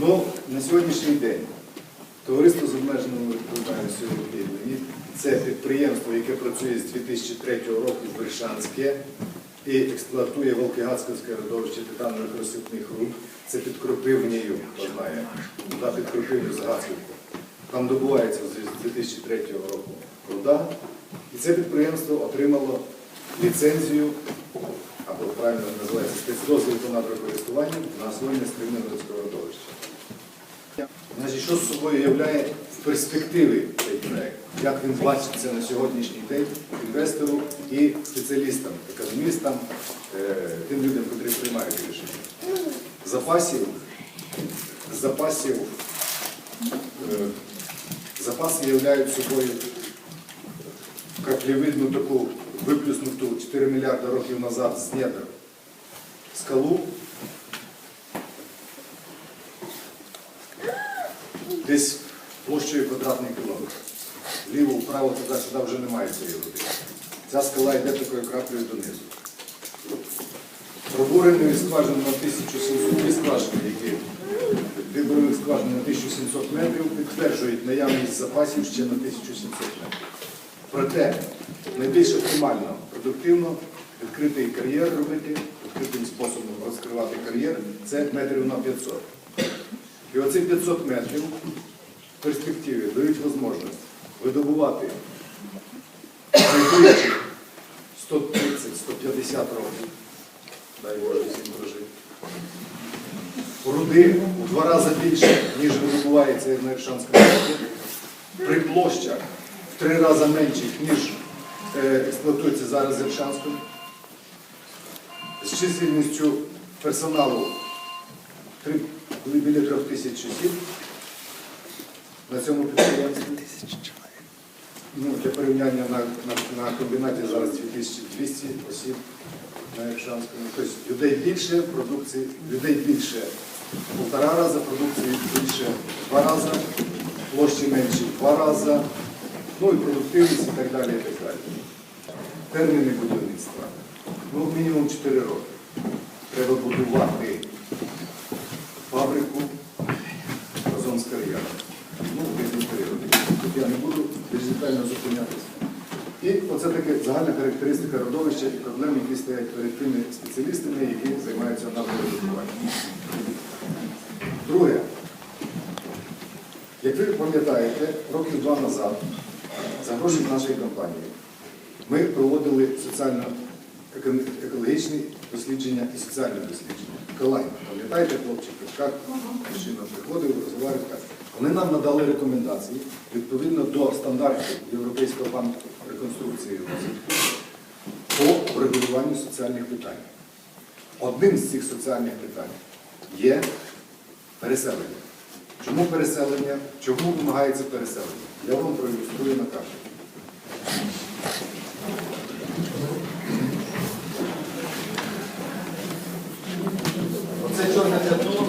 Ну, на сьогоднішній день товариство з обмеженою відповідальністю це підприємство, яке працює з 2003 року в Вершанське і експлуатує Волкигацьковське родовище титанових розсипних руд. Це під Кропивнею, знає, туди під Кропивню з Гацьківку. Там добувається з 2003 року руда. І це підприємство отримало ліцензію, або правильно називається спецдозвіл по надрокористуванню на освоєння стрімного родовища. Значить, що з собою являє в перспективі цей проект? Як він бачиться на сьогоднішній день інвестору і спеціалістам, економістам, е, тим людям, які приймають рішення? Запасів, запасів, е, запаси являють собою краплевидну таку виплюснуту 4 мільярди років назад з недр скалу, десь площею квадратний кілометр. Вліво, вправо, туди, сюди вже немає цієї води. Ця скала йде такою краплею донизу. Пробуреною скважини на 1700 дві скважини, які виборили скважини на 1700 метрів, підтверджують наявність запасів ще на 1700 метрів. Проте найбільш оптимально, продуктивно відкритий кар'єр робити, відкритим способом розкривати кар'єр це метрів на 500. І оці 500 метрів в перспективі дають можливість видобувати найближчих 130-150 років, дай Боже всім прожити. Руди у два рази більше, ніж видобувається на Іршанському. При площах три рази менших, ніж е, експлуатується зараз Іршанською. З чисельністю персоналу біля трьох тисяч осіб на цьому підприємстві. Ну, для порівняння на, на, на комбінаті зараз 2200 осіб на Іршанському. Тобто людей більше, продукції, людей більше полтора рази, продукції більше два рази, площі менші два рази, ну і продуктивність і так далі. І так далі. Терміни будівництва. Ну, мінімум 4 роки. Треба будувати фабрику разом з кар'єром. Ну. Тут я не буду більш детально зупинятися. І оце таке загальна характеристика родовища і проблем, які стоять перед тими спеціалістами, які займаються надродобуванням. Друге, як ви пам'ятаєте, років два назад за нашої компанії ми проводили соціально-екологічні дослідження і соціальні дослідження. Калайн, пам'ятаєте, хлопчики, як мужчина приходив, розмовляв, так. Вони нам надали рекомендації відповідно до стандартів Європейського банку реконструкції розвитку по врегулюванню соціальних питань. Одним з цих соціальних питань є переселення. Чому переселення? Чому вимагається переселення? Я вам проілюструю на карті. Оце чорне п'ятно,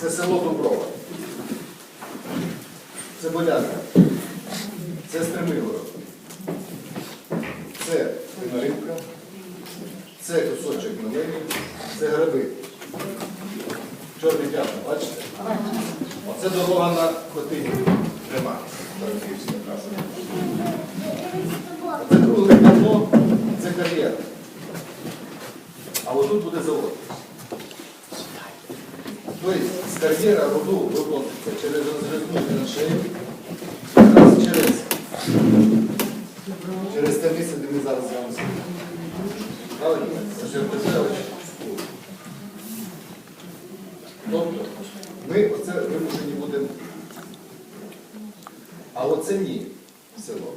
це село Дуброва. Це Болянка. Це Стремило. Це Пинарівка. Це кусочок Малини. Це гриби. Чорне п'ятно, бачите? Оце дорога на. Нема. Тарківська траса. Друге п'ятно, це кар'єр. А отут буде завод. Тобто з кар'єра воду виводиться через розрізну траншею, якраз через, через те місце, де ми зараз з вами сидимо. Правильно? Василь Петрович? Тобто ми оце вимушені будемо. А оце ні село.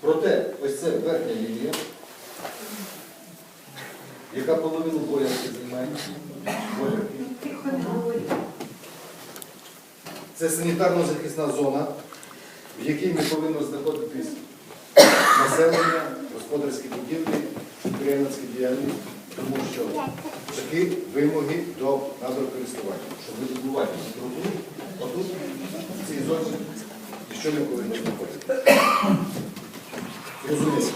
Проте ось це верхня лінія, яка половину боярки займає. Це санітарно-захисна зона, в якій не повинно знаходитись населення, господарські будівлі, підприємницькі діяльність, тому що такі вимоги до надрокористування, щоб видобувати отут, в цій зоні, що не повинно знаходитися. Розумієте?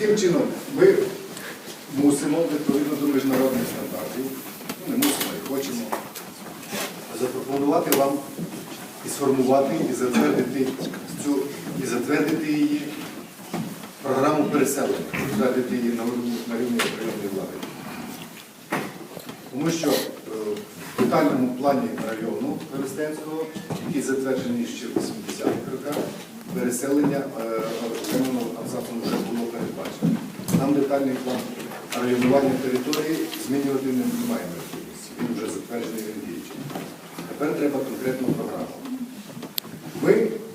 таким чином ми мусимо відповідно до міжнародних стандартів, ну не мусимо і хочемо, запропонувати вам і сформувати, і затвердити цю, і затвердити її програму переселення, затвердити її на рівні районної влади. Тому що е, в детальному плані району Берестенського, який затверджений ще в 80-х роках, переселення е, окремим абзацом вже було передбачено. Нам детальний план районування території змінювати не немає необхідності. Він вже затверджений він діючий. Тепер треба конкретну програму. Ми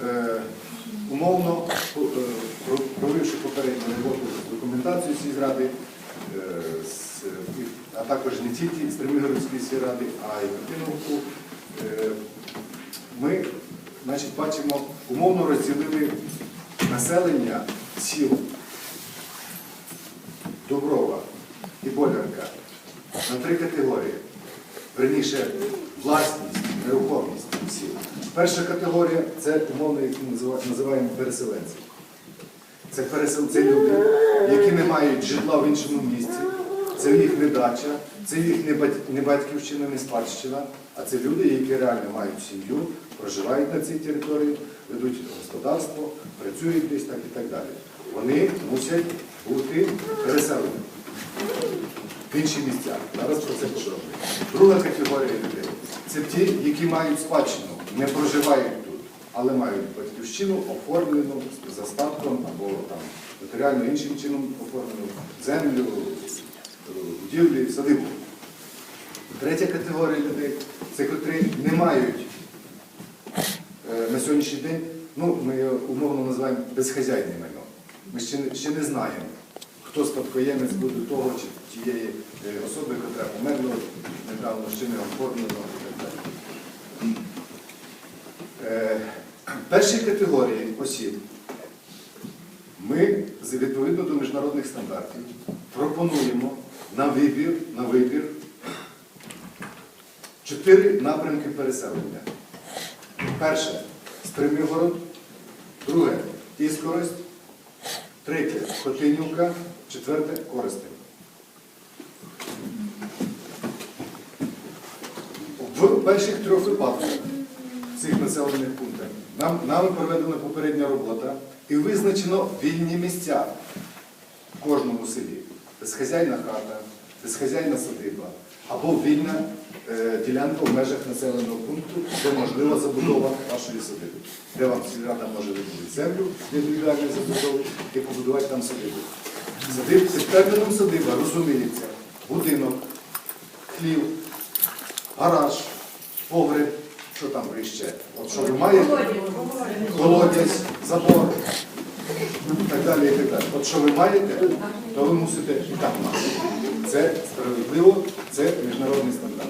е, умовно, провівши попередню роботу з документацією сільради, з- а також не тільки з Тримигородської сільради, а й Картиновку, е, ми значить, бачимо, умовно розділили населення сіл Доброва і Болярка на три категорії. Верніше, власність, нерухомість сіл. Перша категорія це умовно, які називаємо переселенці. Це переселенці люди, які не мають житла в іншому місці, це їх не дача, це їх не бать- не батьківщина, не спадщина, а це люди, які реально мають сім'ю, проживають на цій території, ведуть господарство, працюють десь так і так далі. Вони мусять бути переселені в інші місця. Зараз про це подробно. Друга категорія людей це ті, які мають спадщину, не проживають тут, але мають батьківщину оформлену за статком або там нотаріально іншим чином оформлену землю, будівлі, садибу. Третя категорія людей це котрі не мають е, на сьогоднішній день, ну ми його умовно називаємо безхазяйне майно. Ми ще, не- ще не знаємо, хто спадкоємець буде того чи тієї е, особи, яка померла недавно, ще не оформлено і так далі. Е, Першій категорії осіб ми відповідно до міжнародних стандартів пропонуємо на вибір, на вибір чотири напрямки переселення. Перше Стримігород, друге Іскорость, третє Хотинівка, четверте Коростень. В перших трьох випадках цих населених пунктах нам, нами проведена попередня робота і визначено вільні місця в кожному селі. Безхазяйна хата, безхазяйна садиба або вільна е, ділянка в межах населеного пункту, де можлива забудова вашої садиби, де вам сільрада може виділити землю індивідуальної забудови і побудувати там садибу. Садиб, під терміном садиба розуміється будинок, хлів, гараж, погреб, що там іще. От що ви маєте? Колодязь, забор далі, і так далі. От що ви маєте, то ви мусите і так мати. Це справедливо, це міжнародний стандарт.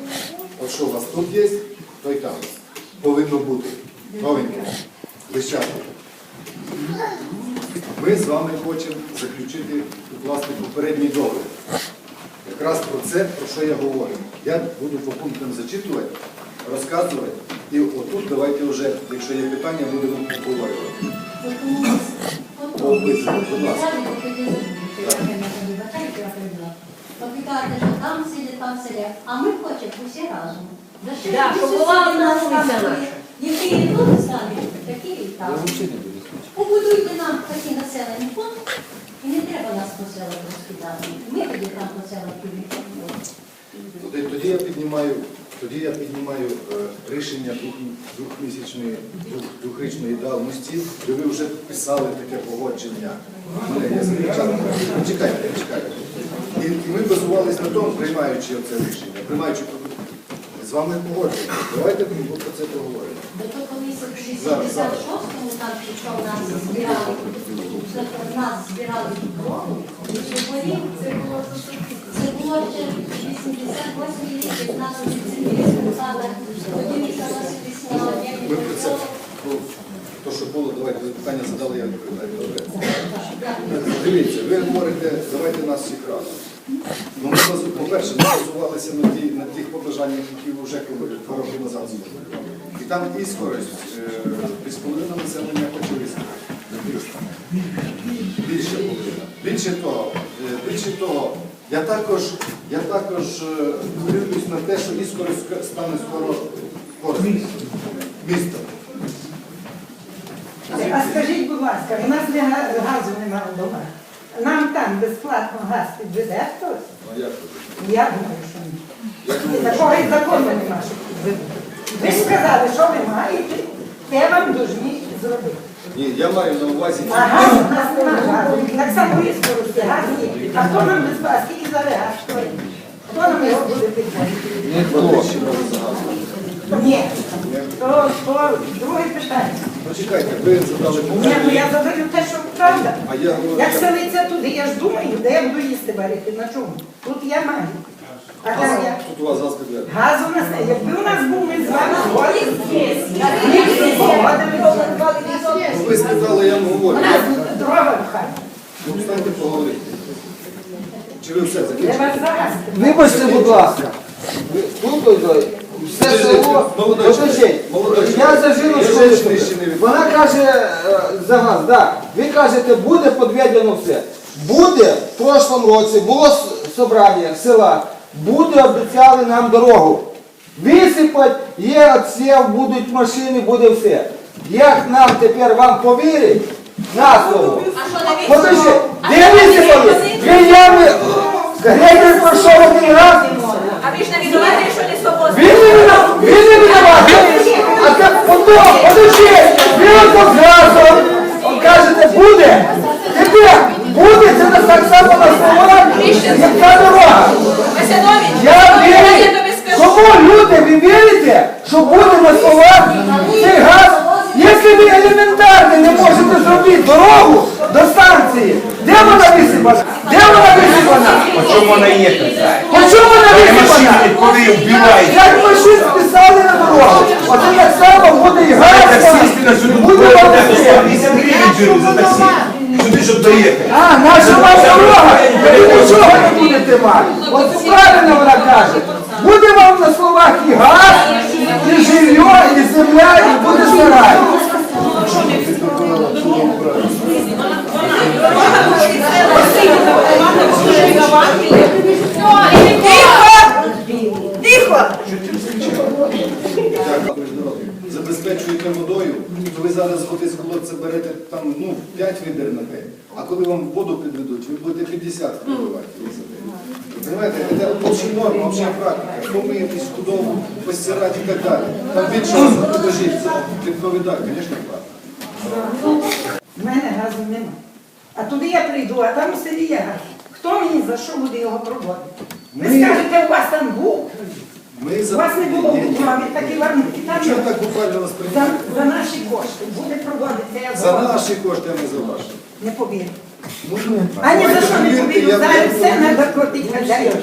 От що у вас тут є, то і там повинно бути. Новеньке, блищати. Ми з вами хочемо заключити власне попередній договір. Якраз про це, про що я говорю. Я буду по пунктам зачитувати, розказувати. І отут давайте вже, якщо є питання, будемо обговорювати. Кажете, що там сидять, там сидять, а ми хочемо усі разом. Які тут самі, такі там. Побудуйте нам такий населений пункт, і не треба нас розкидати. Ми тоді там Тоді, тоді я піднімаю, тоді я піднімаю е, рішення двохмісячної, двохрічної давності, де ви вже підписали таке погодження. Мене, я. Чекайте, чекайте. І, і ми базувалися на тому, приймаючи це рішення, приймаючи з вами погодження. Давайте про це поговоримо. До того комісії в Зараз, зараз. 66-му там пішов нас збирали, нас збирали дорогу, і сьогодні це було це було ще 88 рік, як нас сказали, тоді согласились на Ми про це про що було, давайте питання задали, я відповідаю. Дивіться, ви говорите, давайте нас всіх разом. Ну, ми, по-перше, ми базувалися на, на тих побажаннях, які вже два роки назад зробили. І там і скорість, е, 3,5 населення хоче виставити. Більше половина. Більше того, е, більше того, я також, я також е, дивлюсь на те, що Іскор стане скоро містом. А скажіть, будь ласка, у нас не газу немає вдома. Нам там безплатно газ підведе хтось? Я думаю, що ні. Такого і закону нема, щоб підведуть. Ви ж сказали, що ви маєте, те вам должні зробити. Ні, я маю на увазі. А газ у нас немає газу. Так само і скорості, газ є. А хто нам безплатно? Скільки зараз газ стоїть? Хто нам його буде за газ. Ні. То, то друге питання. Почекайте, ви задали Ні, ну я задаю те, що правда. А я говорю, Як я- селиться туди, я ж думаю, де я буду їсти варити, на чому? Тут я маю. А там я. Тут у вас газ підведений. Газ у нас, не- якби у нас був, ми з вами згодні. Ми всі погодилися. Ну, Ви сказали, я вам У говорю. Я- в. Ну, встаньте поговорити. Чи ви все закінчили? Вибачте, будь ласка. Ви- Тут ой, ой, все село. молодой Подождіть. чоловік, молодой Я чоловік. за Я жіночку. ще не від- Вона каже е, за газ, так. Ви кажете, буде підведено все. Буде в прошлому році, було с- собрання села, буде обіцяли нам дорогу. Висипать, є отсів, будуть машини, буде все. Як нам тепер вам повірить? На слово. Подожди, де висипали? Дві ями, грейдер пройшов один раз, А ви ж не винуваті, що не свободні. він не він виноват. А как потом, подожди, він газом, кажете, буде. Тепер буде, це так само на словах, як та дорога. Веселович, Я я вірю, тобі скажу. кому люди, ви вірите, що буде на словах цей газ? Якщо ви елементарно не можете зробити дорогу до станції, де вона висипана? Де вона висипана? По чому вона їхати? По чому вона Коли висипана? машини, коли вбивають. Як машин списали на дорогу, оце так само буде і газ. Таксисти на сюди буде будуть вам дати все. 150 гривень жиру за таксі. Сюди, щоб доїхати. А, наша вам дорога, ви нічого не будете мати. От правильно вона каже. Буде вам на словах і газ, і жилье, і земля, і буде сарай. Тихо! Здоров'я. Забезпечуєте водою, то ви зараз з колодця берете там ну, 5 відер на день. А коли вам воду підведуть, ви будете 50 підливати за день. Понимаете, це обща норма, обща практика. Помийтесь, худобу, постирати і так далі. Там більше вас підложіть, відповідати, звісно, правда. У мене газу нема. А туди я прийду, а там у селі є газ. Хто мені за що буде його проводити? Ви Ми- скажете, у вас там був. Ми У вас не було ні. буквами, так і вам там Чого так буквально вас за, прийняти? за наші кошти буде проводитися, я За вам наші кошти, а не за ваші. не повірю. Ну, А за що не повірю, зараз все треба платити хазяїв.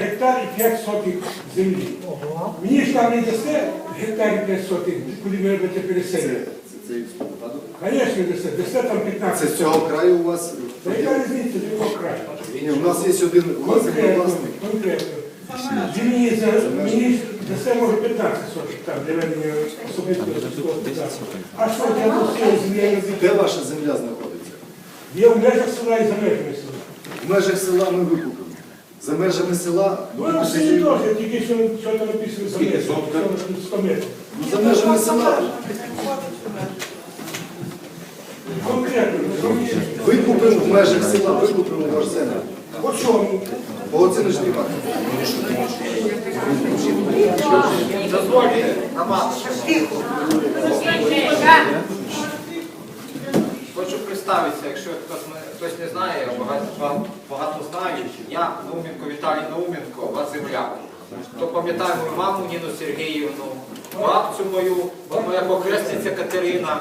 гектар і 5 сотих землі. Мені ж там не дасте гектар і 5 сотих, куди ви робите Це, переселення. це. Звісно, дасте, дасте там це з цього краю у вас. Та яка різниця, до якого краю? Ні, у нас є один Конкретно, власник. конкретно. Мені, за, мені ж дасте, може, 15 сотих там, для особистого господарства. А що для усього землі Де ваша земля знаходиться? Є в межах села і за межами села. В межах села ми викупимо. За межами села Ну, в селі теж, я тільки що, що там написано за межами, сотка? 100 метрів. Ну, за межами села Конкретно, розумієте? викупимо в межах села, викупимо ваш землю. По чому? По оціночній варті. Хочу представитися, якщо хтось, хтось не знає, багато, знають. Я Науменко Віталій Науменко, вас земляк. Хто пам'ятає мою маму Ніну Сергіївну, бабцю мою, моя покресниця Катерина,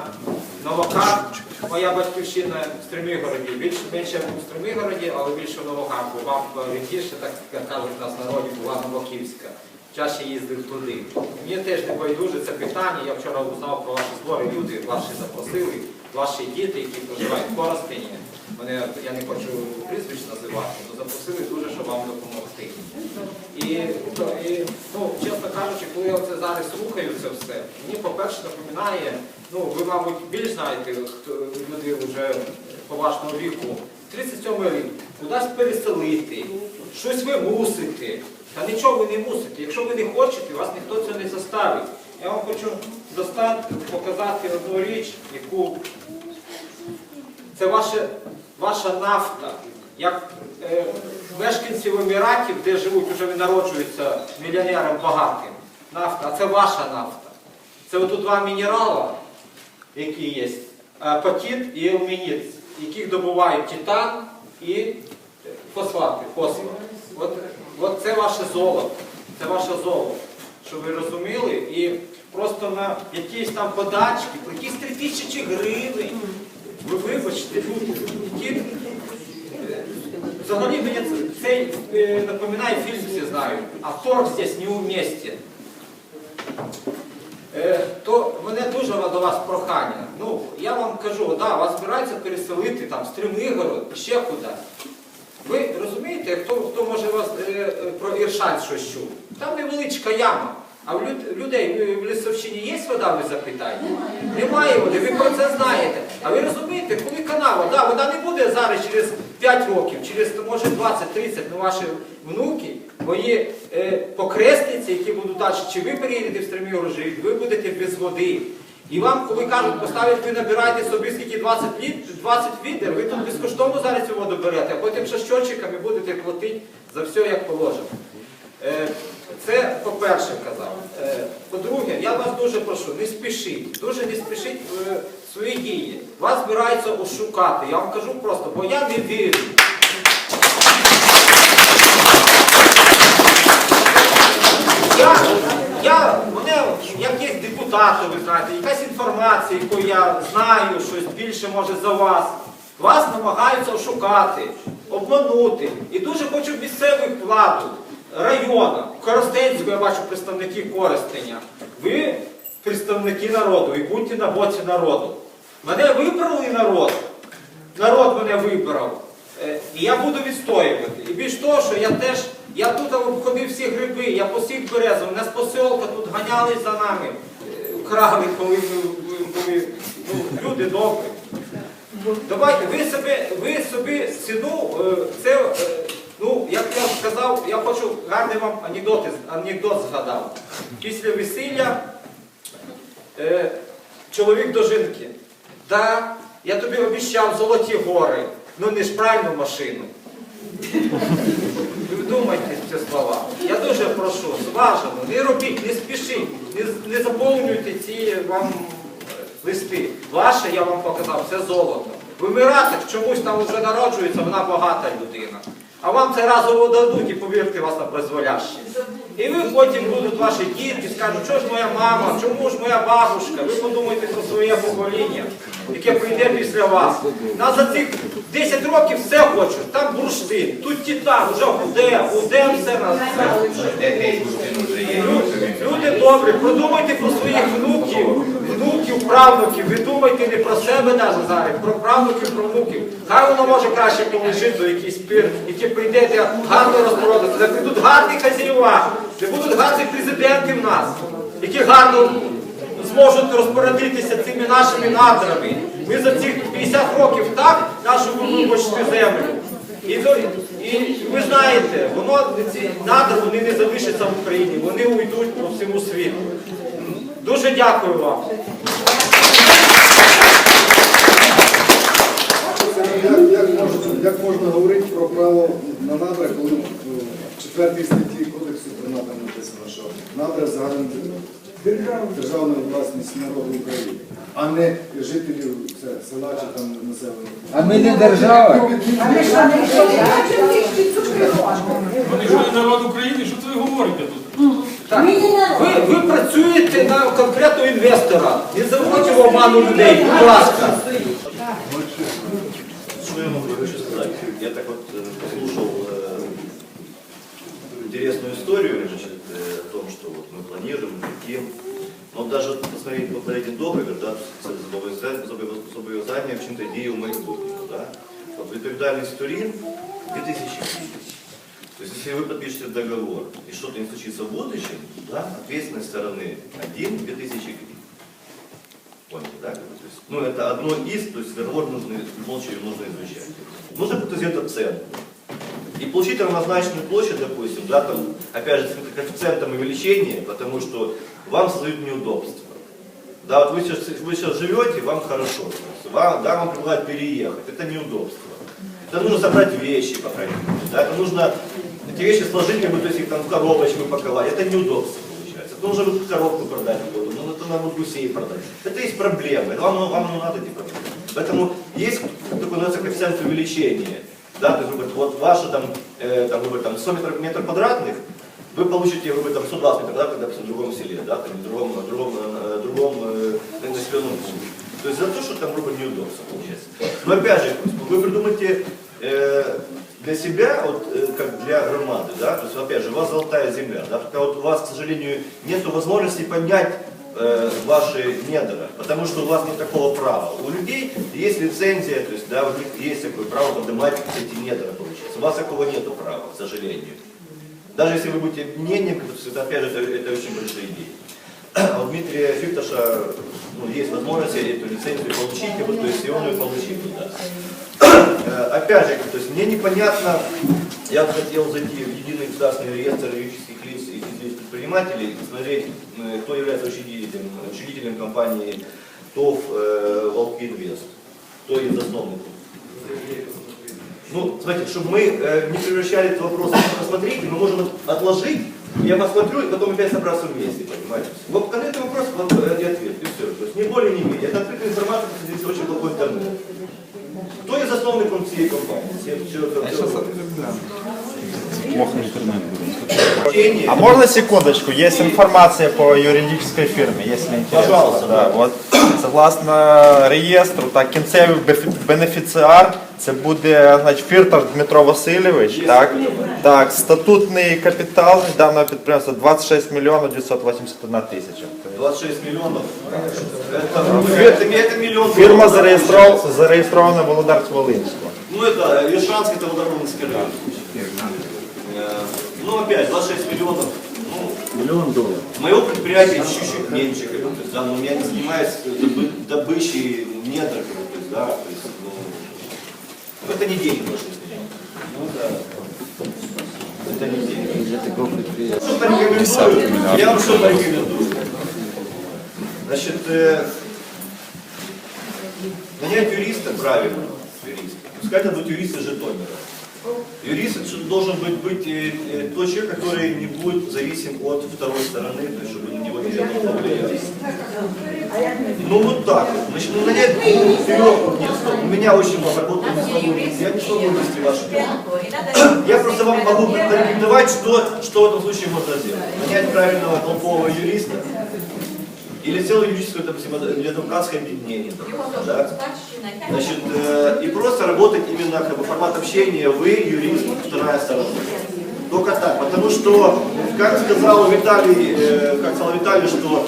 Новокар, моя батьківщина в Стримигороді. Більше менше був в Стримигороді, але більше в Новокарку. Бабка рідніше, так як кажуть у нас народі, була Новоківська. Чаще їздив туди. Мені теж не байдуже це питання. Я вчора узнав про ваші збори. Люди ваші запросили, ваші діти, які проживають в Коростені. Мене я не хочу прізвищ називати, але запросили дуже, щоб вам допомогти. І, і ну, чесно кажучи, коли я це зараз слухаю це все, мені, по-перше, напоминає, ну, ви, мабуть, більш знаєте, хто люди вже поважного віку, 37 рік, кудись переселити, щось ви мусите. Та нічого ви не мусите. Якщо ви не хочете, вас ніхто цього не заставить. Я вам хочу показати одну річ, яку це ваша, ваша нафта. Як е, мешканців Еміратів, де живуть, вже народжуються мільйонером багатим. Нафта, а це ваша нафта. Це отут два мінерала, які є. е, Апатит і елменіт, яких добувають титан і фосфати, фосфор. От, от це ваше золото. Це ваше золото. Щоб ви розуміли, і просто на якісь там подачки, про якісь 3 тисячі гривень. Ви вибачте, люди, Взагалі мені це- цей е, напоминає фільм, всі знають. Актор здесь не уместен. Е, то мене дуже до вас прохання. Ну, я вам кажу, да, вас збираються переселити там, Стримигород, ще кудись. Ви розумієте, хто, хто може вас е, е, про Іршань щось чув? Там невеличка яма. А в людей в- в Лісовщині є вода, ви запитаєте? Немає води, ви про це знаєте. А ви розумієте, коли канава, да, вода не буде зараз через 5 років, через може 20-30, ну ваші внуки, мої е, покресниці, які будуть далі, чи ви переїдете в Стремігород жити, ви будете без води. І вам, коли кажуть, поставить, ви набираєте собі скільки 20 літ, 20 відер, ви тут безкоштовно зараз цю воду берете, а потім ще щочиками будете платити за все, як положено. Е, Це по-перше казав. Е, По-друге, я вас дуже прошу, не спішіть, дуже не спішіть в свої дії. Вас збираються ошукати. Я вам кажу просто, бо я не вірю. Я, я, мене, як є депутати, ви знаєте, якась інформація, яку я знаю, щось більше може за вас. Вас намагаються ошукати, обманути. І дуже хочу місцевих владу, району, Коростенську, я бачу представників Коростеня. Ви представники народу і будьте на боці народу. Мене вибрали народ. Народ мене вибрав. Е, І я буду відстоювати. І більш того, що я теж, я тут обходив всі гриби, я посік березу, мене з поселка тут ганялись за нами, е, крали, коли були. Ну, люди добрі. Давайте, ви собі, ви собі ціну, е, це, ну, як я сказав, я хочу гарний вам анекдот, анекдот згадав. Після весілля е, чоловік до жінки. Да, я тобі обіцяв золоті гори, ну не ж правильну машину. Ви вдумайтесь ці слова. Я дуже прошу, зважено, не робіть, не спішіть, не, не заповнюйте ці вам е, листи. Ваше, я вам показав, це золото. В чомусь там вже народжується, вона багата людина. А вам це разово дадуть і повірте вас на призволяще. І ви потім будуть ваші дітки, скажуть, що ж моя мама, чому ж моя бабушка? Ви подумайте про своє покоління, яке прийде після вас. Нас за цих 10 років все хочуть. Там бурштин, тут титан, вже гуде, гуде все на Люди добрі, подумайте про своїх внуків, внуків, правнуків. Ви думайте не про себе навіть зараз, про правнуків, про внуків. Хай воно може краще полежить до якийсь пір, який прийдете гарно розпорядити. Де прийдуть гарні хазяїва, де будуть гарні президенти в нас, які гарно зможуть розпорядитися цими нашими надрами. Ми за цих 50 років так нашу вибачте землю. І, і ви знаєте, воно ці надра вони не залишаться в Україні, вони уйдуть по всьому світу. Дуже дякую вам. Як, можна, як можна говорити про право на надра, коли в четвертій статті Кодексу про надра написано, що надра загальна державна власність народу України, а не жителів це, села чи там населення. А ми не держава. А ми що, не що? Вони ж не народ України, що це ви говорите тут? Ми не народ. Ви, ви працюєте на конкретного інвестора. Не заводьте в обману людей, будь ласка. Что я могу еще сказать? Я так вот э, послушал э, интересную историю значит, э, о том, что вот мы планируем, летим. Но даже вот посмотреть вот на этим договор, да, зобов'язання зобов'язання вчинити дії у майбутньому, да. Вот відповідальність сторін 2000 гривен. То есть, если вы подпишете договор и что-то не случится в будущем, да, ответственность стороны один 2000 гривен. Поняли, да? То есть, Ну, это одно из, то есть договор нужно, в любом случае нужно изучать. Нужно будет взять цену. Получить равнозначную площадь, допустим, да, там, опять же, с коэффициентом увеличения, потому что вам создают неудобства. Да, вот вы сейчас, вы сейчас живете, вам хорошо, вам, да, вам предлагают переехать, это неудобство. Это нужно собрать вещи, по крайней мере, да, это нужно эти вещи сложить, как бы, то есть их там в коробочку упаковать, это неудобство получается. Это нужно будет коробку продать в году, ну это надо гусей продать. Это есть проблемы, это вам, вам не надо эти проблемы. Поэтому есть такой называется коэффициент увеличения. Да, то есть, грубо говоря, вот ваши там, э, там, грубо говоря, там 100 метров, метров квадратных, вы получите, грубо говоря, там 120 метров квадратных, допустим, в другом селе, да, там, в другом, в другом, э, другом э, населенном пункте. То есть за то, что там, грубо говоря, неудобство получается. Но опять же, вы придумайте э, для себя, вот, э, как для громады, да, то есть, опять же, у вас золотая земля, да, только вот у вас, к сожалению, нет возможности поднять э, ваши недра, потому что у вас нет такого права. У людей есть лицензия, то есть, да, у них есть такое право поднимать эти недра, получается. У вас такого нету права, к сожалению. Даже если вы будете мнением, это, опять же, это, это очень большие идеи. А у Дмитрия Фиктоша ну, есть возможность эту лицензию получить, вот, то есть и он ее получил. Да. Э, Опять же, то есть мне непонятно, я хотел зайти в единый государственный реестр юридических лиц предпринимателей и посмотреть, э, кто является учредителем, учредителем компании ТОВ э, Волки Инвест, кто есть засновником. Ну, смотрите, чтобы мы э, не превращали этот вопрос в посмотрите, мы можем отложить, я посмотрю, и потом опять собраться вместе, понимаете? Вот конкретный вопрос, вот э, и ответ, и все. То есть не более, не менее. Это открытая информация, кстати, здесь очень плохой интернет. Кто є засновником цієї компанії? Цієї- цього- цього- Вчення. А можно секундочку? Есть информация по юридической фирме, если интересно. Пожалуйста. Да, вот. Согласно реєстру, так, кінцевий бефі- бенефіціар це буде значить, Фірташ Дмитро Васильович. Так, так, статутний капітал даного підприємства 26 мільйонів 981 тисяча. 26 миллионов. Это, ну, это, это миллион. Фірма долларов. зареєстрована, зареєстрована в Володарськ-Волинську. Ну это Ишанский, это Водоровинский район. Ну опять, 26 миллионов. Ну, Миллион долларов. Моего предприятия чуть-чуть меньше, как бы, то есть, да, но я не занимаюсь добы- добычей недр, как бы, то есть, да, то есть, ну, ну, это не деньги, можно сказать. Ну, да. Это не деньги. Что-то рекомендую. Я вам что-то рекомендую. Значит, э, нанять юриста правильно, юриста. Пускай это будут юристы Житомира. Юрист должен быть, быть э, э, тот человек, который не будет зависим от второй стороны, то есть, чтобы на него не повлиять. Ну вот так вот. Значит, ну нанять ну, вперед, нет, стоп, у меня очень много работы, не смогу, я не смогу вести дела. Я просто вам могу порекомендовать, что, что в этом случае можно сделать. Нанять правильного толкового юриста или целое юридическое, допустим, или адвокатское объединение. Да? Значит, э, и просто работать именно как бы формат общения вы, юрист, вторая сторона. Только так, потому что, как сказал Виталий, э, как сказал Виталий, что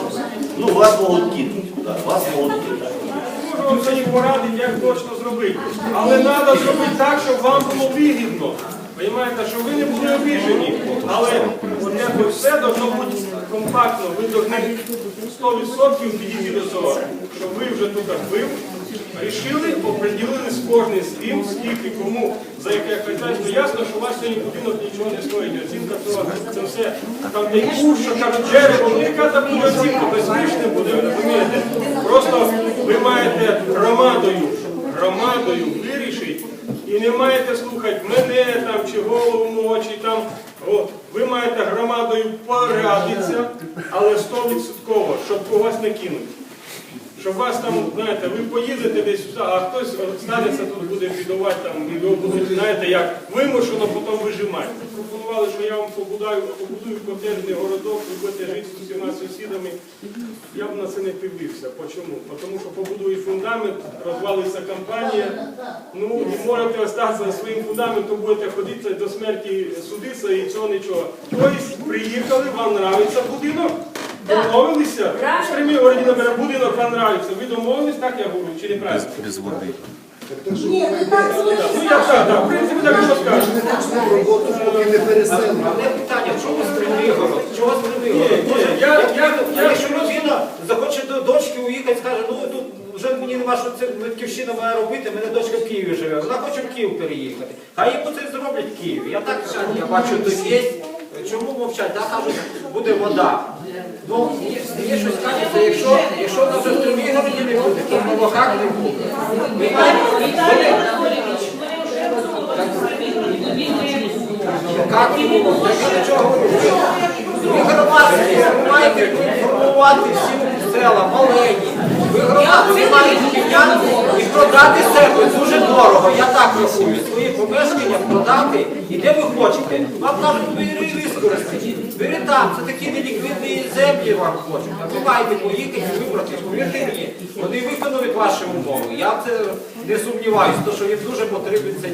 ну, вас могут кинуть, да, вас могут кинуть. Можу вам сьогодні порадити, як точно зробити. Але треба зробити так, щоб вам було вигідно. Понимаєте, щоб ви не були обіжені. Але от якось все должно бути компактно. Ви повинні 100% підійти до того, щоб ви вже тут вбив, рішили, оприділили з кожним тим, скільки кому, за яке хазяйство. Ясно, що у вас сьогодні будинок нічого не стоїть. Оцінка цього, це все там куш, що кажуть дерево, ну яка там буде оцінка, безпечне буде, ви розумієте? Просто ви маєте громадою, громадою вирішити і не маєте слухати мене там чи голову мого, чи там. О, ви маєте громадою порадитися, але стовідсотково, щоб когось не кинути. Щоб вас там, знаєте, ви поїдете десь, а хтось станеться тут буде бідувати там, і ви будете, знаєте, як вимушено потім вижимати. Пропонували, що я вам побудую, побудую котежний городок, ви будете жити з усіма сусідами. Я б на це не пивився. Почому? Тому що побудують фундамент, розвалиться компанія, ну і можете остатися своїм фундаментом, будете ходити до смерті судитися і цього нічого. Тобто приїхали, вам нравиться будинок, домовилися, Стримі городі набере будинок вам нравиться. Ви домовились, так я говорю, чи неправильно? Без воды. Ні, ну так Ну я так, так, в принципі, так і що скажу. Почнемо роботу, поки не переселимо. Але питання, чого Стримигород? Чого Ні, Стримигород? ні, я, я, якщо людина захоче до дочки уїхати, скаже, ну тут вже мені нема що це батьківщина має робити, мене дочка в Києві живе, вона хоче в Київ переїхати. Хай їй це зроблять в Києві. Я так я бачу, тут є. Чому мовчать? Да, кажуть, буде вода. Ну, є щось кажеться, якщо, якщо на вже в не буде, то в Новохах не буде. Ми маємо Як не було? Так нічого говорю. Ви громадські, ви маєте інформувати всі села, маленькі. Ви громадські, ви маєте підняти і продати себе дуже дорого. Я так рахую. Свої помешкання продати і де ви хочете. Вам кажуть, бери використати. Бери там, це такі неліквідні землі вам хочуть. А поїхати вибрати. Повірте мені, вони виконують ваші умови. Я це не сумніваюся, тому що їм дуже потрібен цей.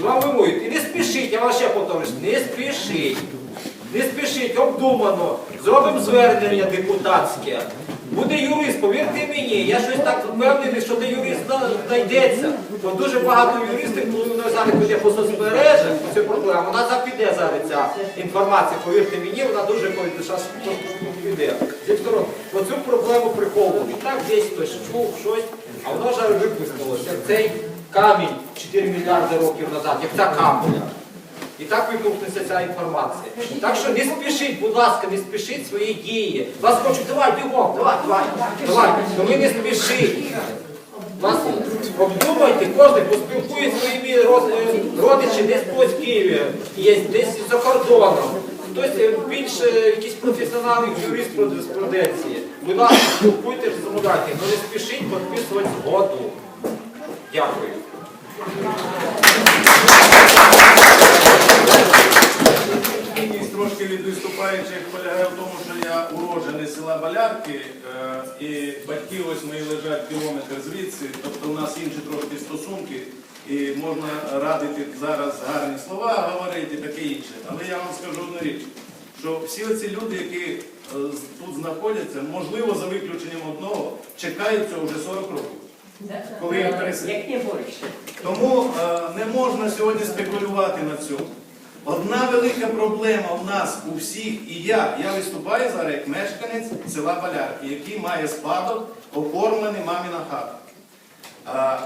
Вам вимують. І не спішіть, я вас ще повторюсь, не спішіть. Не спішіть, обдумано. Зробимо звернення депутатське. Буде юрист, повірте мені, я щось так впевнений, що де юрист знайдеться. Бо дуже багато юристів, коли вона зараз піде по соцмережах, по цю проблему, вона запіде зараз ця інформація, повірте мені, вона дуже піде. Зі сторон, оцю проблему приховували. Так десь хтось чув щось, а воно вже випустилося. Як цей камінь 4 мільярди років назад, як ця капля. І так вибухнеться ця інформація. Так що не спішіть, будь ласка, не спішіть свої дії. Вас хочуть, давай, бігом, давай, давай, давай. То ви не спішіть. Вас обдумайте, кожен поспілкує своїми е, родичі, десь в Києві, є, десь за кордоном. Хтось е, більш е, якийсь професіонал, юрист юриспруденції. Будь ласка, спілкуйтесь, замовляйте, але не спішіть підписувати згоду. Дякую. Відмінність трошки від виступаючих полягає в тому, що я уроджений села Балярки, е, і батьки ось мої лежать кілометр звідси, тобто у нас інші трошки стосунки, і можна радити зараз гарні слова говорити і таке інше. Але я вам скажу одну річ, що всі оці люди, які е, тут знаходяться, можливо, за виключенням одного, чекають цього вже 40 років. Коли їм переселять. Тому е, не можна сьогодні спекулювати на цьому. Одна велика проблема в нас у всіх, і я, я виступаю зараз як мешканець села Балярки, який має спадок, оформлений маміна хата. А,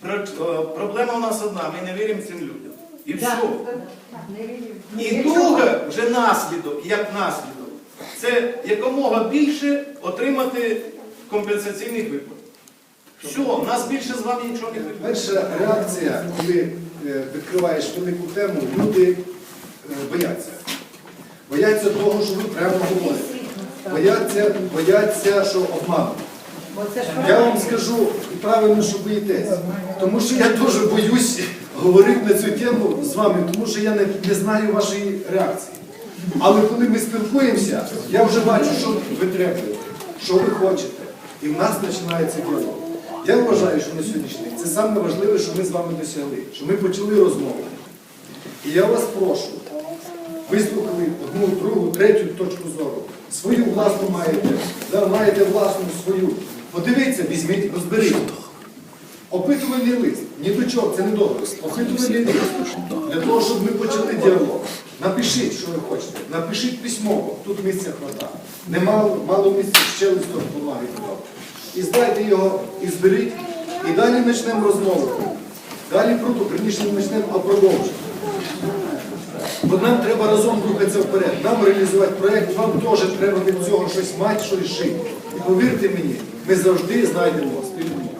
про- е, проблема у нас одна, ми не віримо цим людям. І все. І друге, вже наслідок, як наслідок, це якомога більше отримати компенсаційних виплат. Все, в нас більше з вами нічого не виплат. Перша реакція, коли відкриваєш велику тему, люди е, бояться. Бояться того, що ви прямо говорите. Бояться, бояться, що обмануть. Я вам скажу, і правильно, що боїтесь. Тому що я дуже боюсь говорити на цю тему з вами, тому що я не, не знаю вашої реакції. Але коли ми спілкуємося, я вже бачу, що ви требуєте, що ви хочете. І в нас починається діалог. Я вважаю, що на сьогоднішній день це саме важливе, що ми з вами досягли, що ми почали розмову. І я вас прошу, вислухали одну, другу, третю точку зору. Свою власну маєте, да, маєте власну свою. Подивіться, візьміть, розберіть. Опитувальний лист. Ні до чого, це не добре. Опитувальний лист. Для того, щоб ми почали діалог. Напишіть, що ви хочете. Напишіть письмово. Тут місця хватає. Немало, мало місця ще листок бумаги. І здайте його, і зберіть. І далі почнемо розмову. Далі круто, приніше не почнемо, а продовжимо. Бо нам треба разом рухатися вперед. Нам реалізувати проєкт, вам теж треба від цього щось мати, щось жити. І повірте мені, ми завжди знайдемо мову.